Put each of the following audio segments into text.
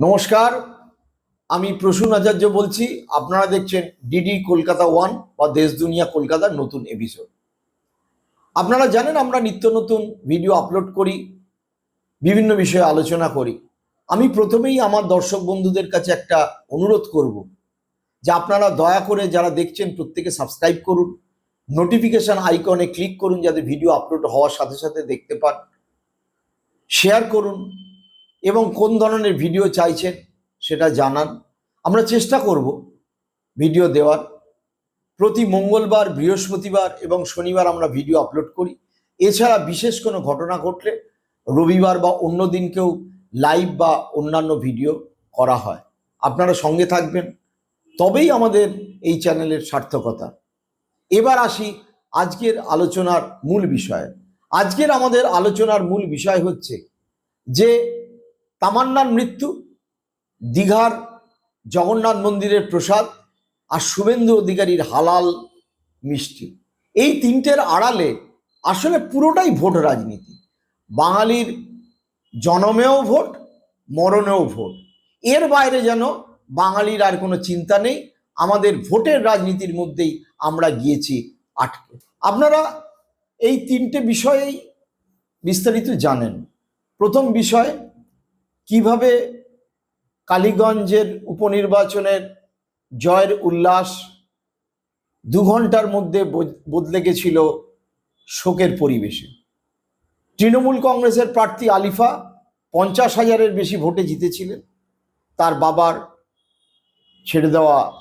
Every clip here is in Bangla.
নমস্কার, আমি প্রসূন আচার্য বলছি। আপনারা দেখছেন ডিডি কলকাতা ওয়ান বা দেশ দুনিয়া কলকাতার নতুন এপিসোড আপনারা জানেন আমরা নিত্য নতুন ভিডিও আপলোড করি, বিভিন্ন বিষয়ে আলোচনা করি। আমি প্রথমেই আমার দর্শক বন্ধুদের কাছে একটা অনুরোধ করব যে আপনারা দয়া করে যারা দেখছেন প্রত্যেকে সাবস্ক্রাইব করুন নোটিফিকেশন আইকনে ক্লিক করুন যাতে ভিডিও আপলোড হওয়ার সাথে সাথে দেখতে পান শেয়ার করুন এবং কোন ধরনের ভিডিও চাইছেন সেটা জানান। আমরা চেষ্টা করব ভিডিও দেওয়ার। প্রতি মঙ্গলবার, বৃহস্পতিবার এবং শনিবার আমরা ভিডিও আপলোড করি। এছাড়া বিশেষ কোনো ঘটনা ঘটলে রবিবার বা অন্য দিনকেও লাইভ বা অন্যান্য ভিডিও করা হয়। আপনারা সঙ্গে থাকবেন। তবেই আমাদের এই চ্যানেলের সার্থকতা। এবার আসি আজকের আলোচনার মূল বিষয়। আজকের আমাদের আলোচনার মূল বিষয় হচ্ছে যে তামান্নার মৃত্যু, দীঘার জগন্নাথ মন্দিরের প্রসাদ আর শুভেন্দু অধিকারীর হালাল মিষ্টি। এই তিনটের আড়ালে আসলে পুরোটাই ভোট রাজনীতি। বাঙালির জনমেও ভোট, মরণেও ভোট। এর বাইরে যেন বাঙালির আর কোনো চিন্তা নেই, আমাদের ভোটের রাজনীতির মধ্যেই আমরা গিয়েছি আটকে। আপনারা এই তিনটে বিষয়েই বিস্তারিত জানেন। প্রথম বিষয় কীভাবে কালীগঞ্জের উপনির্বাচনের জয়ের উল্লাস দু ঘণ্টার মধ্যে বদ- বদলে গেছিল শোকের পরিবেশে? তৃণমূল কংগ্রেসের প্রার্থী আলিফা পঞ্চাশ হাজারের বেশি ভোটে জিতেছিলেন। তার বাবার ছেড়ে দেওয়া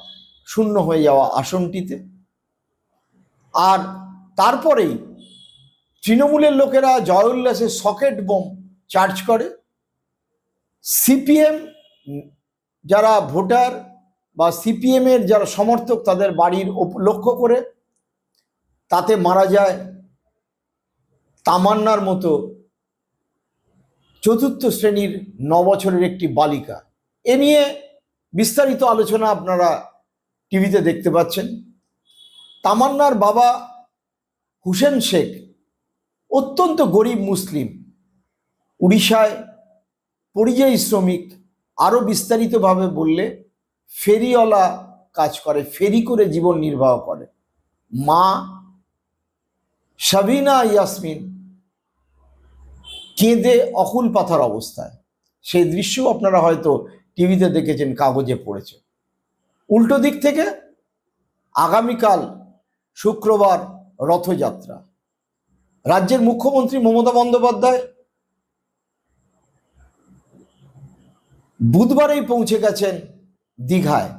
শূন্য হয়ে যাওয়া আসনটিতে। আর তারপরেই তৃণমূলের লোকেরা জয় উল্লাসে সকেট বোম চার্জ করে। সিপিএম, যারা ভোটার বা সিপিএমের যারা সমর্থক তাদের বাড়ির লক্ষ্য করে, তাতে মারা যায় তামান্নার মতো চতুর্থ শ্রেণির ন বছরের একটি বালিকা। এ নিয়ে বিস্তারিত আলোচনা আপনারা টিভিতে দেখতে পাচ্ছেন। তামান্নার বাবা হুসেন শেখ অত্যন্ত গরিব মুসলিম, উড়িষ্যায় পরিযায়ী শ্রমিক আরও বিস্তারিতভাবে বললে ফেরিওয়ালা কাজ করে, ফেরি করে জীবন নির্বাহ করে। মা সাবিনা ইয়াসমিন কেঁদে অকুল পাথার অবস্থায়। সেই দৃশ্য আপনারা হয়তো টিভিতে দেখেছেন, কাগজে পড়েছে। উল্টো দিক থেকে আগামীকাল শুক্রবার রথযাত্রা। রাজ্যের মুখ্যমন্ত্রী মমতা বন্দ্যোপাধ্যায় বুধবারেই পৌঁছে গেছেন দীঘায়।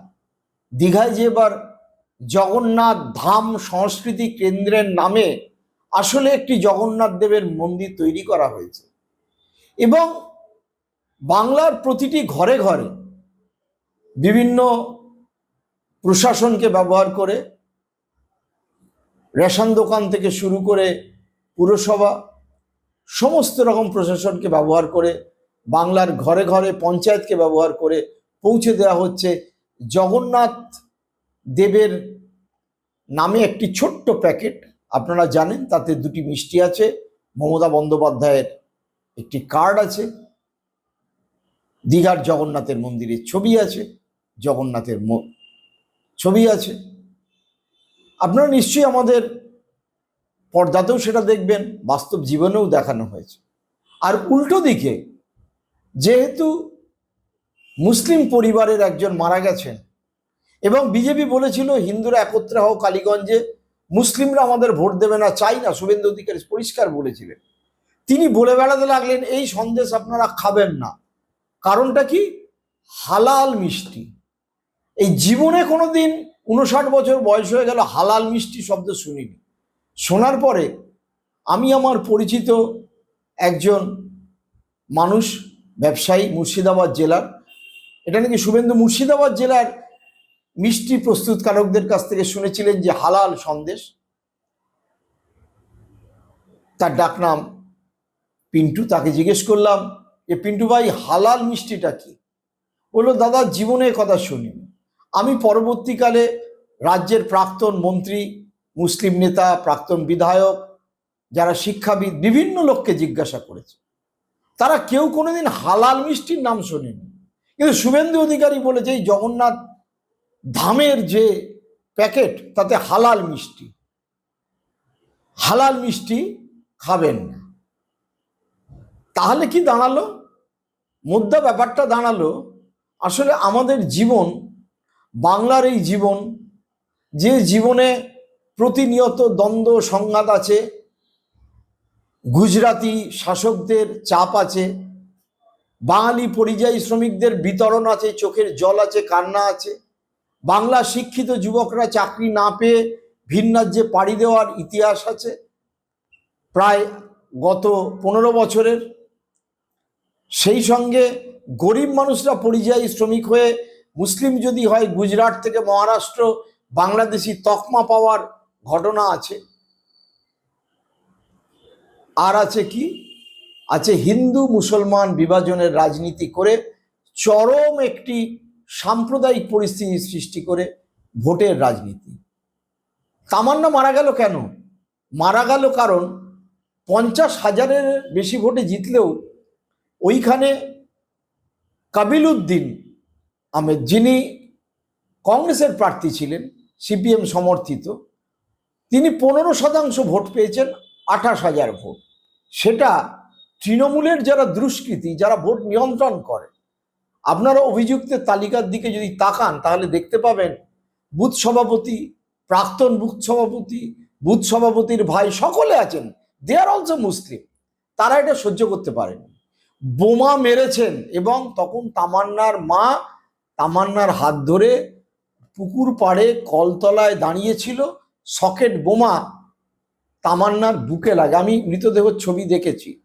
দীঘায় যে এবার জগন্নাথ ধাম সংস্কৃতি কেন্দ্রের নামে আসলে একটি জগন্নাথ দেবের মন্দির তৈরি করা হয়েছে। এবং বাংলার প্রতিটি ঘরে ঘরে বিভিন্ন প্রশাসনকে ব্যবহার করে রেশন দোকান থেকে শুরু করে পুরসভা সমস্ত রকম প্রশাসনকে ব্যবহার করে বাংলার ঘরে ঘরে পঞ্চায়েতকে ব্যবহার করে পৌঁছে দেওয়া হচ্ছে। জগন্নাথ দেবের নামে একটি ছোট্ট প্যাকেট, আপনারা জানেন তাতে দুটি মিষ্টি আছে, মমতা বন্দ্যোপাধ্যায়ের একটি কার্ড আছে, দীঘার জগন্নাথের মন্দিরের ছবি আছে, জগন্নাথের ছবি আছে। আপনারা নিশ্চয়ই আমাদের পর্দাতেও সেটা দেখবেন, বাস্তব জীবনেও দেখানো হয়েছে। আর উল্টো দিকে যেহেতু মুসলিম পরিবারের একজন মারা গেছেন এবং বিজেপি বলেছিল, হিন্দুরা একত্রে হও কালীগঞ্জে, মুসলিমরা আমাদের ভোট দেবে না। চাই না, শুভেন্দু অধিকারী পরিষ্কার বলেছিলেন। তিনি বলে বেড়াতে লাগলেন, এই সন্দেশ আপনারা খাবেন না। কারণটা কি? হালাল মিষ্টি। এই জীবনে কোনো দিন উনষাট বছর বয়স হয়ে গেল, হালাল মিষ্টি শব্দ শুনিনি। শোনার পরে আমি আমার পরিচিত একজন মানুষ ব্যবসায়ী মুর্শিদাবাদ জেলার। এটা নাকি শুভেন্দু মুর্শিদাবাদ জেলার মিষ্টি প্রস্তুতকারকদের কাছ থেকে শুনেছিলেন যে হালাল সন্দেশ। তার ডাকনাম পিন্টু, তাকে জিজ্ঞেস করলাম যে পিন্টু ভাই, হালাল মিষ্টিটা কি? বলল, দাদা জীবনে এ কথা শুনি। আমি পরবর্তীকালে রাজ্যের প্রাক্তন মন্ত্রী, মুসলিম নেতা, প্রাক্তন বিধায়ক, যারা শিক্ষাবিদ, বিভিন্ন লোককে জিজ্ঞাসা করেছে। তারা কেউ কোনোদিন হালাল মিষ্টির নাম শোনেনি। কিন্তু শুভেন্দু অধিকারী বলেছে এই জগন্নাথ ধামের যে প্যাকেট, তাতে হালাল মিষ্টি। হালাল মিষ্টি খাবেন না। তাহলে কি দাঁড়াল? মুদ্রা ব্যাপারটা দাঁড়াল। আসলে আমাদের জীবন, বাংলার এই জীবন, যে জীবনে প্রতিনিয়ত দ্বন্দ্ব, সংঘাত আছে গুজরাটি শাসকদের চাপ আছে, বাঙালি পরিযায়ী শ্রমিকদের বিতরণ আছে, চোখের জল আছে, কান্না আছে। বাংলা শিক্ষিত যুবকরা চাকরি না পেয়ে ভিন রাজ্যে পাড়ি দেওয়ার ইতিহাস আছে। প্রায় গত পনেরো বছরের। সেই সঙ্গে গরিব মানুষরা পরিযায়ী শ্রমিক হয়ে মুসলিম যদি হয়, গুজরাট থেকে মহারাষ্ট্র বাংলাদেশি তকমা পাওয়ার ঘটনা আছে। আর আছে কি? আছে হিন্দু মুসলমান বিভাজনের রাজনীতি করে চরম একটি সাম্প্রদায়িক পরিস্থিতি সৃষ্টি করে ভোটের রাজনীতি। তামান্না মারা গেল কেন? মারা গেল কারণ পঞ্চাশ হাজারের বেশি ভোটে জিতলেও ওইখানে কাবিল উদ্দিন আহমেদ, যিনি কংগ্রেসের প্রার্থী ছিলেন, সিপিএম সমর্থিত, তিনি পনেরো শতাংশ ভোট পেয়েছেন, আঠাশ হাজার ভোট। সেটা তৃণমূলের যারা দুষ্কৃতি, যারা ভোট নিয়ন্ত্রণ করে, আপনারা অভিযুক্তের তালিকার দিকে যদি তাকান, তাহলে দেখতে পাবেন বুথ সভাপতি, প্রাক্তন বুথ সভাপতি, বুথ সভাপতির ভাই সকলে আছেন। দে আর অলসো মুসলিম তারা এটা সহ্য করতে পারেন। বোমা মেরেছেন এবং তখন তামান্নার মা তামান্নার হাত ধরে পুকুর পাড়ে কলতলায় দাঁড়িয়েছিল, সকেট বোমা তামান্নার বুকে লাগে। আমি মৃতদেহ ছবি দেখেছি।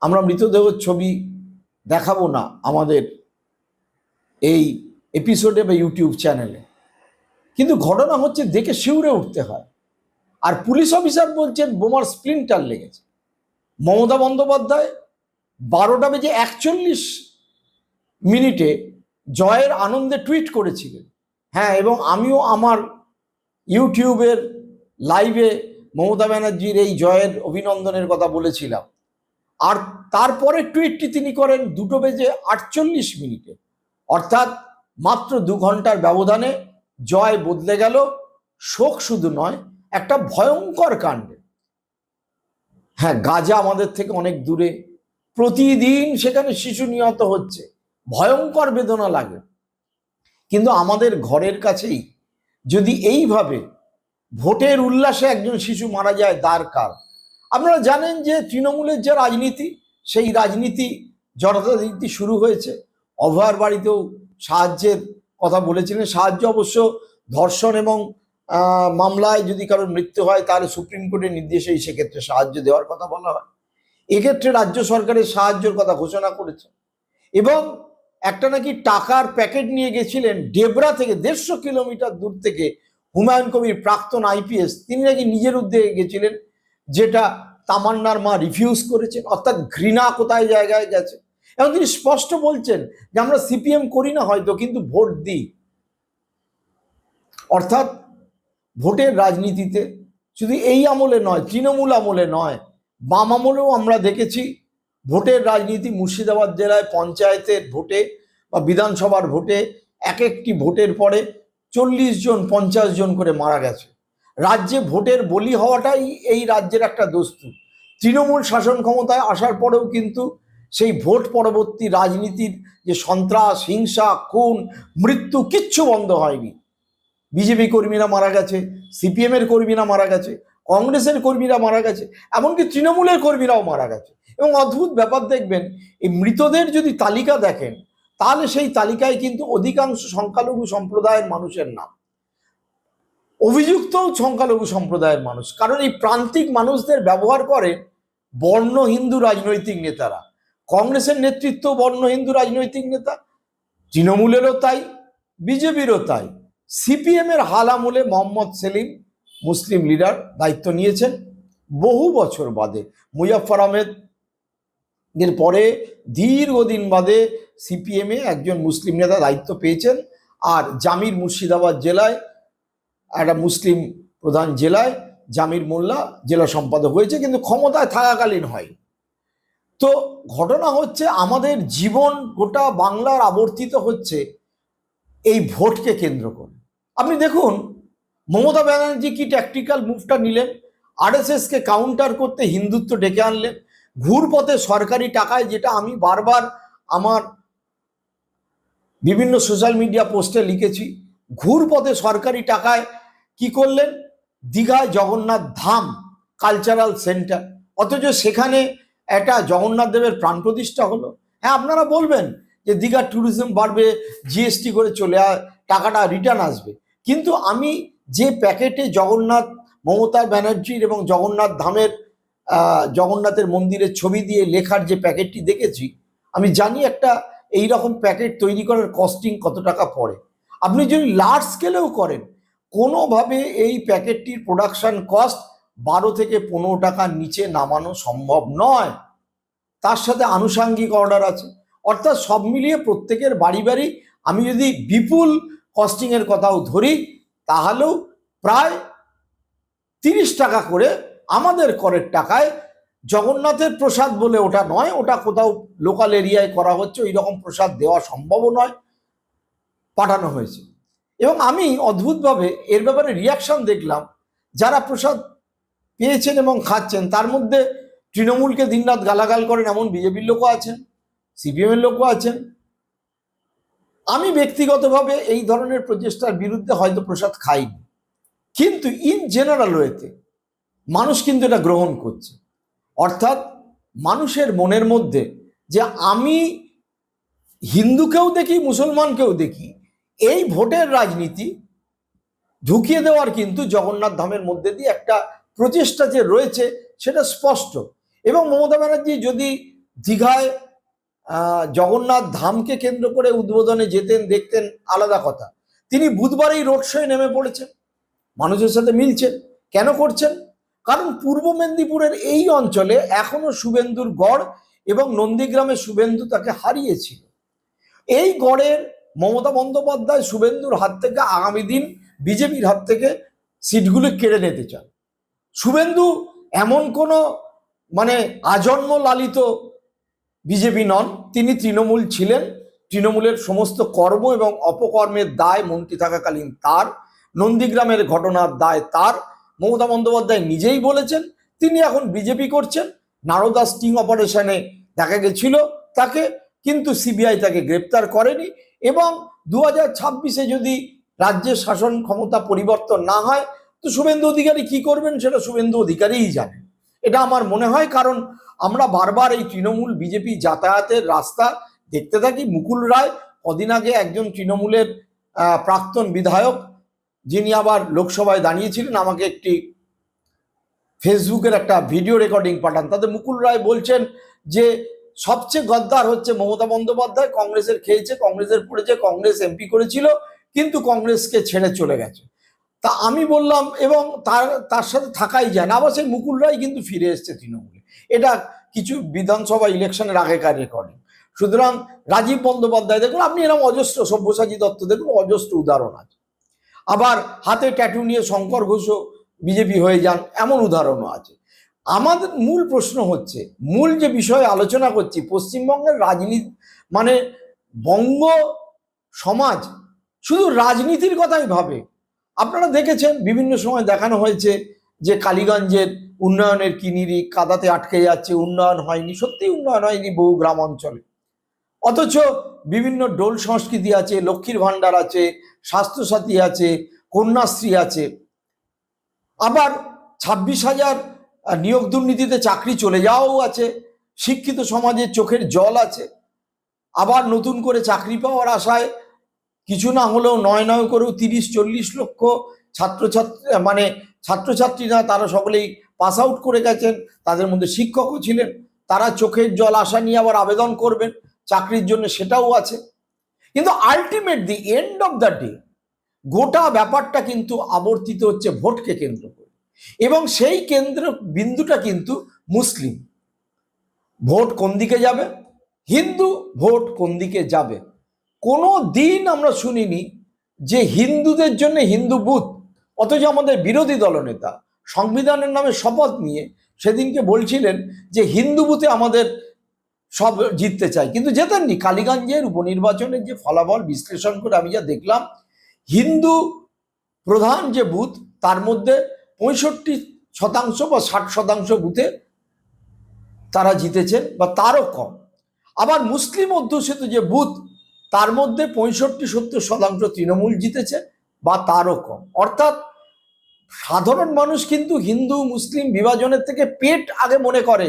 আমরা মৃতদেহ ছবি দেখাবো না আমাদের এই এপিসোডে বা ইউটিউব চ্যানেলে কিন্তু ঘটনা হচ্ছে দেখে শিউরে উঠতে হয়। আর পুলিশ অফিসার বলছেন, বোমার স্প্লিন্টার লেগেছে। মমতা বন্দ্যোপাধ্যায় বারোটা বেজে একচল্লিশ মিনিটে জয়ের আনন্দে টুইট করেছিলেন। হ্যাঁ এবং আমিও আমার ইউটিউবের লাইভে মমতা ব্যানার্জির এই জয়ের অভিনন্দনের কথা বলেছিলাম। আর তারপরে টুইটটি তিনি করেন দুটো বেজে আটচল্লিশ মিনিটে। অর্থাৎ মাত্র দু ঘণ্টার ব্যবধানে জয় বদলে গেল, শোক শুধু নয়, একটা ভয়ঙ্কর কাণ্ডে। হ্যাঁ গাজা আমাদের থেকে অনেক দূরে। প্রতিদিন সেখানে শিশু নিহত হচ্ছে। ভয়ঙ্কর বেদনা লাগে। কিন্তু আমাদের ঘরের কাছেই যদি এইভাবে ভোটের উল্লাসে একজন শিশু মারা যায় দার কার আপনারা জানেন যে তৃণমূলের যে রাজনীতি, সেই রাজনীতি জনতা জনতানীতি শুরু হয়েছে। অভয়ার বাড়িতেও সাহায্যের কথা বলেছিলেন। সাহায্য অবশ্য ধর্ষণ এবং মামলায় যদি কারোর মৃত্যু হয় তাহলে সুপ্রিম কোর্টের নির্দেশেই সেক্ষেত্রে সাহায্য দেওয়ার কথা বলা হয়। এক্ষেত্রে রাজ্য সরকারের সাহায্যের কথা ঘোষণা করেছে। এবং একটা নাকি টাকার প্যাকেট নিয়ে গেছিলেন, ডেবরা থেকে দেড়শো কিলোমিটার দূর থেকে হুমায়ুন কবির প্রাক্তন আইপিএস, তিনি নাকি নিজের উদ্যোগে গেছিলেন, যেটা তামান্নার মা রিফিউজ করেছেন, অর্থাৎ ঘৃণা কোথায় জায়গায় গেছে? এবং তিনি স্পষ্ট বলছেন যে আমরা সিপিএম করি না হয়তো, কিন্তু ভোট দিই। অর্থাৎ ভোটের রাজনীতিতে শুধু এই আমলে নয়, তৃণমূল আমলে নয়, বাম আমলেও আমরা দেখেছি ভোটের রাজনীতি মুর্শিদাবাদ জেলায় পঞ্চায়েতের ভোটে বা বিধানসভার ভোটে এক একটি ভোটের পরে চল্লিশ জন, পঞ্চাশ জন করে মারা গেছে। রাজ্যে ভোটের বলি হওয়াটাই এই রাজ্যের একটা দস্তু। তৃণমূল শাসন ক্ষমতায় আসার পরেও কিন্তু সেই ভোট পরবর্তী রাজনীতির যে সন্ত্রাস, হিংসা, খুন, মৃত্যু কিচ্ছু বন্ধ হয়নি। বিজেপি কর্মীরা মারা গেছে সিপিএম এর কর্মীরা মারা গেছে, কংগ্রেসের কর্মীরা মারা গেছে, এমনকি তৃণমূলের কর্মীরাও মারা গেছে। এবং অদ্ভুত ব্যাপার দেখবেন, এই মৃতদের যদি তালিকা দেখেন তাহলে সেই তালিকায় কিন্তু অধিকাংশ সংখ্যালঘু সম্প্রদায়ের মানুষের নাম। অভিযুক্তও সংখ্যালঘু সম্প্রদায়ের মানুষ, কারণ এই প্রান্তিক মানুষদের ব্যবহার করে বর্ণ হিন্দু রাজনৈতিক নেতারা। কংগ্রেসের নেতৃত্ব বর্ণ হিন্দু রাজনৈতিক নেতা, তৃণমূলেরও তাই, বিজেপিরও তাই। সিপিএম এর হাল আমলে মোহাম্মদ সেলিম, মুসলিম লিডার, দায়িত্ব নিয়েছেন বহু বছর বাদে। মুজাফর আহমেদ এর পরে দীর্ঘদিন বাদে সিপিএম একজন মুসলিম নেতা দায়িত্ব পেয়েছেন। আর জামির মুর্শিদাবাদ জেলায়, একটা মুসলিম প্রধান জেলায় জামির মোল্লা জেলা সম্পাদক হয়েছে, কিন্তু ক্ষমতায় থাকাকালীন হয়। তো ঘটনা হচ্ছে, আমাদের জীবন গোটা বাংলার আবর্তিত হচ্ছে এই ভোটকে কেন্দ্র করে। আপনি দেখুন, মমতা ব্যানার্জি কি ট্যাকটিক্যাল মুভটা নিলেন? আরএসএসকে কাউন্টার করতে হিন্দুত্ব ডেকে আনলেন। ঘুরপথে সরকারি টাকায়, যেটা আমি বারবার আমার বিভিন্ন সোশ্যাল মিডিয়া পোস্টে লিখেছি, ঘুরপথে সরকারি টাকায় কি করলেন? দীঘায় জগন্নাথ ধাম কালচারাল সেন্টার অথচ সেখানে একটা জগন্নাথ দেবের প্রাণ প্রতিষ্ঠা হলো। হ্যাঁ আপনারা বলবেন যে দীঘার ট্যুরিজম বাড়বে জিএসটি করে চলে টাকাটা রিটার্ন আসবে। কিন্তু আমি যে প্যাকেটে জগন্নাথ, মমতা ব্যানার্জির এবং জগন্নাথ ধামের জগন্নাথের মন্দিরের ছবি দিয়ে লেখার যে প্যাকেটটি দেখেছি, আমি জানি একটা এই রকম প্যাকেট তৈরি করার কস্টিং কত টাকা পড়ে? আপনি যদি লার্জ স্কেলেও করেন, কোনোভাবে এই প্যাকেটটির প্রোডাকশন কস্ট বারো থেকে পনেরো টাকার নিচে নামানো সম্ভব নয়। তার সাথে আনুষাঙ্গিক অর্ডার আছে। অর্থাৎ সব মিলিয়ে প্রত্যেকের বাড়ি বাড়ি আমি যদি বিপুল কস্টিংয়ের কথাও ধরি, তাহলেও প্রায় তিরিশ টাকা করে আমাদের করের টাকায় জগন্নাথের প্রসাদ বলে ওটা নয়, ওটা কোথাও লোকাল এরিয়ায় করা হচ্ছে ওই রকম প্রসাদ দেওয়া সম্ভবও নয়, পাঠানো হয়েছে। এবং আমি অদ্ভুতভাবে এর ব্যাপারে রিয়াকশন দেখলাম, যারা প্রসাদ পেয়েছেন এবং খাচ্ছেন, তার মধ্যে তৃণমূলকে দিনরাত গালাগাল করেন, এমন বিজেপির লোকও আছেন, সিপিএমের লোকও আছেন। আমি ব্যক্তিগতভাবে এই ধরনের প্রচেষ্টার বিরুদ্ধে হয়তো প্রসাদ খাইনি। কিন্তু ইন জেনারেল ওয়েতে মানুষ কিন্তু এটা গ্রহণ করছে। অর্থাৎ মানুষের মনের মধ্যে যে আমি হিন্দুকেও দেখি, মুসলমানকেও দেখি, এই ভোটের রাজনীতি ঢুকিয়ে দেওয়ার কিন্তু জগন্নাথ ধামের মধ্যে দিয়ে একটা প্রচেষ্টা যে রয়েছে সেটা স্পষ্ট। এবং মমতা ব্যানার্জি যদি দীঘায় জগন্নাথ ধামকে কেন্দ্র করে উদ্বোধনে যেতেন, দেখতেন, আলাদা কথা। তিনি বুধবারেই রোড শোয়ে নেমে পড়েছেন। মানুষের সাথে মিলছেন। কেন করছেন? কারণ পূর্ব মেদিনীপুরের এই অঞ্চলে এখনও শুভেন্দুর গড় এবং নন্দীগ্রামে শুভেন্দু তাকে হারিয়েছিল। এই গড়ের মমতা বন্দ্যোপাধ্যায় শুভেন্দুর হাত থেকে আগামী দিন বিজেপির হাত থেকে সিটগুলি কেড়ে নিতে চান। শুভেন্দু এমন কোনো মানে আজন্ম লালিত বিজেপি নন, তিনি তৃণমূল ছিলেন। তৃণমূলের সমস্ত কর্ম এবং অপকর্মের দায় মন্ত্রী থাকাকালীন তার, নন্দীগ্রামের ঘটনার দায় তার মমতা বন্দ্যোপাধ্যায় নিজেই বলেছেন, তিনি এখন বিজেপি করছেন। নারদা স্টিং অপারেশনে দেখা গেছিল তাকে, কিন্তু সিবিআই তাকে গ্রেপ্তার করেনি এবং দু হাজার ছাব্বিশে যদি রাজ্যের শাসন ক্ষমতা পরিবর্তন না হয়, তো শুভেন্দু অধিকারী কি করবেন সেটা শুভেন্দু অধিকারীই জানেন। এটা আমার মনে হয়, কারণ আমরা বারবার এই তৃণমূল বিজেপি যাতায়াতের রাস্তা দেখতে থাকি। মুকুল রায় কদিন আগে একজন তৃণমূলের প্রাক্তন বিধায়ক যিনি আবার লোকসভায় দাঁড়িয়েছিলেন, আমাকে একটি ফেসবুকের একটা ভিডিও রেকর্ডিং পাঠান। তাতে মুকুল রায় বলছেন যে, সবচেয়ে গদ্দার হচ্ছে মমতা বন্দ্যোপাধ্যায়, কংগ্রেসের খেয়েছে, কংগ্রেসের পড়েছে, কংগ্রেস এমপি করেছিল, কিন্তু কংগ্রেসকে ছেড়ে চলে গেছে। তা আমি বললাম, এবং তার তার সাথে থাকাই যায় না। আবার সেই মুকুল রায় কিন্তু ফিরে এসছে তৃণমূলে। এটা কিছু বিধানসভা ইলেকশনের আগেকার রেকর্ডিং সুতরাং রাজীব বন্দ্যোপাধ্যায়, দেখুন, আপনি এরকম অজস্র সব্যসাচী দত্ত, দেখুন, অজস্র উদাহরণ আছে। আবার হাতে ট্যাটু নিয়ে শঙ্কর ঘোষও বিজেপি হয়ে যান, এমন উদাহরণও আছে। আমাদের মূল প্রশ্ন হচ্ছে, মূল যে বিষয়ে আলোচনা করছি, পশ্চিমবঙ্গের রাজনীতি মানে বঙ্গ সমাজ শুধু রাজনীতির কথাই ভাবে। আপনারা দেখেছেন, বিভিন্ন সময় দেখানো হয়েছে যে কালীগঞ্জের উন্নয়নের কিনিরি কাদাতে আটকে যাচ্ছে, উন্নয়ন হয়নি সত্যি উন্নয়ন হয়নি বহু গ্রাম অঞ্চলে। অথচ বিভিন্ন ডোল সংস্কৃতি আছে, লক্ষ্মীর ভাণ্ডার আছে, স্বাস্থ্যসাথী আছে, কন্যাশ্রী আছে। আবার ছাব্বিশ হাজার নিয়োগ দুর্নীতিতে চাকরি চলে যাওয়াও আছে, শিক্ষিত সমাজের চোখের জল আছে। আবার নতুন করে চাকরি পাওয়ার আশায় কিছু না হলেও নয় নয় করেও তিরিশ, চল্লিশ লক্ষ ছাত্রছাত্রী মানে ছাত্রছাত্রীরা তারা সকলেই পাস আউট করে গেছেন, তাদের মধ্যে শিক্ষকও ছিলেন। তারা চোখের জল আশা নিয়ে আবার আবেদন করবেন। চাকরির জন্য সেটাও আছে। কিন্তু ultimate the end of the day গোটা ব্যাপারটা কিন্তু আবর্তিত হচ্ছে ভোটকে কেন্দ্র করে। এবং সেই কেন্দ্র বিন্দুটা কিন্তু মুসলিম। ভোট কোন দিকে যাবে? হিন্দু ভোট কোন দিকে যাবে? কোনো দিন আমরা শুনিনি যে হিন্দুদের জন্য হিন্দু বুথ, অথচ আমাদের বিরোধী দলনেতা সংবিধানের নামে শপথ নিয়ে সেদিনকে বলছিলেন যে হিন্দু বুথে আমাদের সব জিততে চায়। কিন্তু জেতেননি। কালীগঞ্জের উপনির্বাচনের যে ফলাফল বিশ্লেষণ করে আমি যা দেখলাম, হিন্দু প্রধান যে বুথ, তার মধ্যে পঁয়ষট্টি শতাংশ বা ষাট শতাংশ বুথে তারা জিতেছেন বা তারও কম। আবার মুসলিম অধ্যুষিত যে বুথ, তার মধ্যে পঁয়ষট্টি, সত্তর শতাংশ তৃণমূল জিতেছে বা তারও কম। অর্থাৎ সাধারণ মানুষ কিন্তু হিন্দু, মুসলিম বিভাজনের থেকে পেট আগে মনে করে,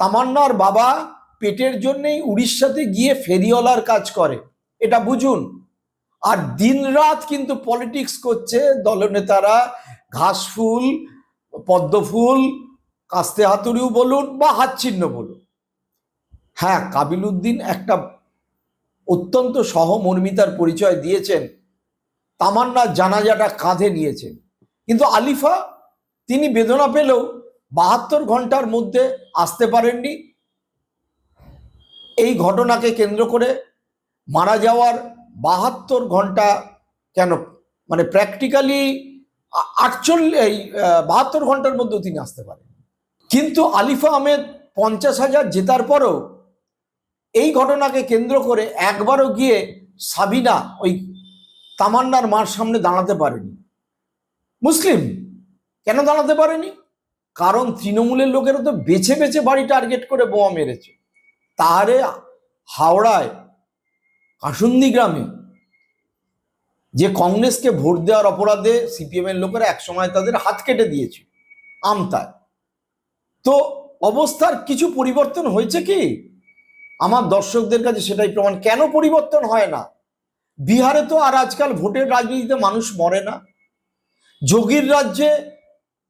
তামান্নার বাবা পেটের জন্যেই উড়িষ্যাতে গিয়ে ফেরিওয়ালার কাজ করে। এটা বুঝুন। আর দিনরাত কিন্তু পলিটিক্স করছে দলনেতারা ঘাসফুল পদ্মফুল কাস্তে হাতুড়িও বলুন বা হাত চিহ্ন বলুন। হ্যাঁ কাবিল উদ্দিন একটা অত্যন্ত সহমর্মিতার পরিচয় দিয়েছেন। তামান্না জানাজাটা কাঁধে নিয়েছেন। কিন্তু আলিফা, তিনি বেদনা পেলেও বাহাত্তর ঘণ্টার মধ্যে আসতে পারেননি। এই ঘটনাকে কেন্দ্র করে মারা যাওয়ার বাহাত্তর ঘণ্টা কেন? মানে প্র্যাকটিক্যালি আটচল্লিশ এই বাহাত্তর ঘণ্টার মধ্যেও তিনি আসতে পারেন কিন্তু আলিফা আহমেদ পঞ্চাশ হাজার জেতার পরও এই ঘটনাকে কেন্দ্র করে একবারও গিয়ে সাবিনা ওই তামান্নার মার সামনে দাঁড়াতে পারেনি। মুসলিম, কেন দাঁড়াতে পারেনি? কারণ তৃণমূলের লোকেরা তো বেছে বেছে বাড়ি টার্গেট করে বোমা মেরেছে। তাহারে হাওড়ায়, কাসুন্দি গ্রামে, যে কংগ্রেসকে ভোট দেওয়ার অপরাধে সিপিএম এর লোকেরা একসময় তাদের হাত কেটে দিয়েছে, আমতায়। তো অবস্থার কিছু পরিবর্তন হয়েছে কি? আমার দর্শকদের কাছে সেটাই প্রমাণ, কেন পরিবর্তন হয় না? বিহারে তো আর আজকাল ভোটের রাজনীতিতে মানুষ মরে না। যোগীর রাজ্যে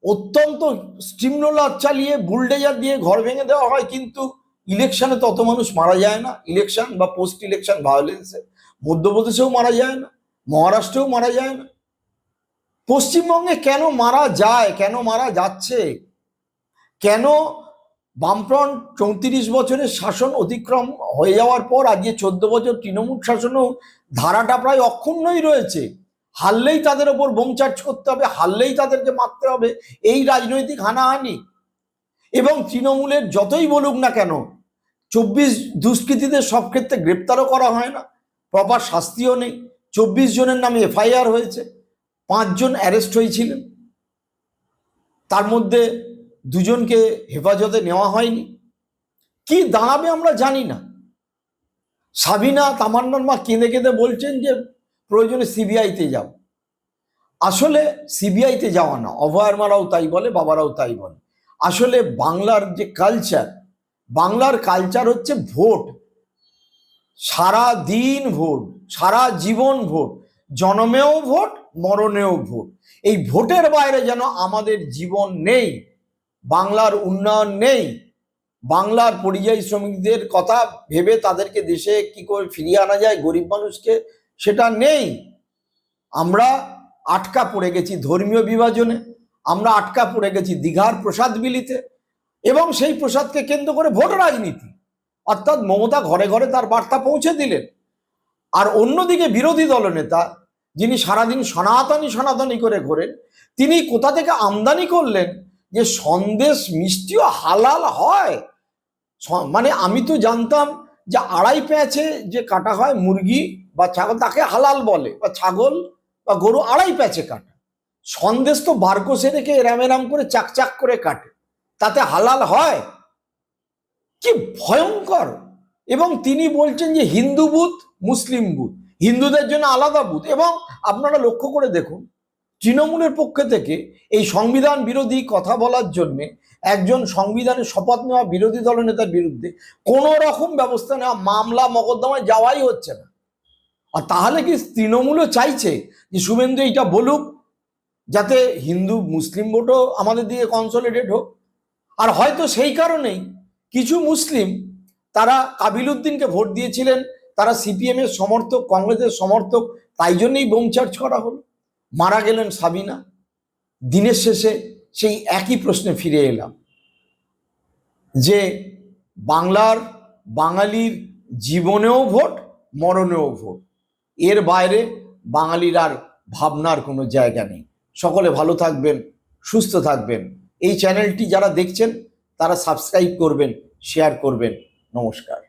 অত্যন্ত স্টিমরোলার চালিয়ে বুলডেজার দিয়ে ঘর ভেঙে দেওয়া হয়, কিন্তু ইলেকশনে তত মানুষ মারা যায় না। ইলেকশন বা পোস্ট ইলেকশন ভায়োলেন্সে মধ্যপ্রদেশেও মারা যায় না, মহারাষ্ট্রেও মারা যায় না। পশ্চিমবঙ্গে কেন মারা যায়, কেন মারা যাচ্ছে? কেন বামফ্রন্ট চৌত্রিশ বছরের শাসন অতিক্রম হয়ে যাওয়ার পর আজকে চোদ্দ বছর তৃণমূল শাসনও ধারাটা প্রায় অক্ষুণ্ণই রয়েছে। হারলেই তাদের ওপর বোম চার্জ করতে হবে, হারলেই তাদেরকে মারতে হবে, এই রাজনৈতিক হানাহানি। এবং তৃণমূলের যতই বলুক না কেন চব্বিশ দুষ্কৃতীদের সব ক্ষেত্রে গ্রেপ্তারও করা হয় না। প্রপার শাস্তিও নেই। চব্বিশ জনের নামে এফআইআর হয়েছে। পাঁচজন অ্যারেস্ট হয়েছিলেন। তার মধ্যে দুজনকে হেফাজতে নেওয়া হয়নি। কি দাঁড়াবে আমরা জানি না। সাবিনা, তামান্নার মা কেঁদে কেঁদে বলছেন যে, প্রয়োজনে সিবিআইতে যাও। আসলে সিবিআইতে যাওয়া না। অভয়ার মারাও তাই বলে, বাবারাও তাই বলে। আসলে বাংলার যে কালচার বাংলার কালচার হচ্ছে ভোট। সারা দিন ভোট, সারা জীবন ভোট। জন্মেও ভোট, মরণেও ভোট। এই ভোটের বাইরে যেন আমাদের জীবন নেই, বাংলার উন্নয়ন নেই, বাংলার পরিযায়ী শ্রমিকদের কথা ভেবে তাদেরকে দেশে কি করে ফিরিয়ে আনা যায়, গরিব মানুষকে সেটা নেই। আমরা আটকা পড়ে গেছি ধর্মীয় বিভাজনে, আমরা আটকা পড়ে গেছি দীঘার প্রসাদ বিলিতে এবং সেই প্রসাদকে কেন্দ্র করে ভোট রাজনীতি। অর্থাৎ মমতা ঘরে ঘরে তার বার্তা পৌঁছে দিলেন। আর অন্যদিকে বিরোধী দলনেতা যিনি সারাদিন সনাতনী সনাতনী করে ঘোরেন, তিনি কোথা থেকে আমদানি করলেন যে সন্দেশ মিষ্টিও হালাল হয়? মানে আমি তো জানতাম যে আড়াই প্যাঁচে যে কাটা হয় মুরগি বা ছাগল, তাকে হালাল বলে, বা ছাগল বা গরু আড়াই প্যাঁচে কাটা। সন্দেশ তো বারকোষে রেখে এরাম এরাম করে চাকচাক করে কাটে। তাতে হালাল হয়? কি ভয়ঙ্কর! এবং তিনি বলছেন যে হিন্দু বুথ, মুসলিম বুথ। হিন্দুদের জন্য আলাদা বুথ। এবং আপনারা লক্ষ্য করে দেখুন, তৃণমূলের পক্ষ থেকে এই সংবিধান বিরোধী কথা বলার জন্যে একজন সংবিধানের শপথ নেওয়া বিরোধী দলনেতার বিরুদ্ধে কোনো রকম ব্যবস্থা নেওয়া, মামলা, মকদ্দমায় যাওয়াই হচ্ছে না। আর তাহলে কি তৃণমূলও চাইছে যে শুভেন্দু এইটা বলুক, যাতে হিন্দু, মুসলিম ভোটও আমাদের দিকে কনসলিডেট হোক? আর হয়তো সেই কারণেই কিছু মুসলিম তারা কাবিল উদ্দিনকে ভোট দিয়েছিলেন, তারা সিপিএম এর সমর্থক, কংগ্রেসের সমর্থক, তাই জন্যই বোম চার্জ করা হলো। মারা গেলেন সাবিনা। দিনের শেষে সেই একই প্রশ্নে ফিরে এলাম। যে বাংলার বাঙালির জীবনেও ভোট, মরণেও ভোট। এর বাইরে বাঙালির আর ভাবনার কোনো জায়গা নেই। সকলে ভালো থাকবেন, সুস্থ থাকবেন। এই চ্যানেলটি যারা দেখছেন তারা সাবস্ক্রাইব করবেন শেয়ার করবেন। নমস্কার।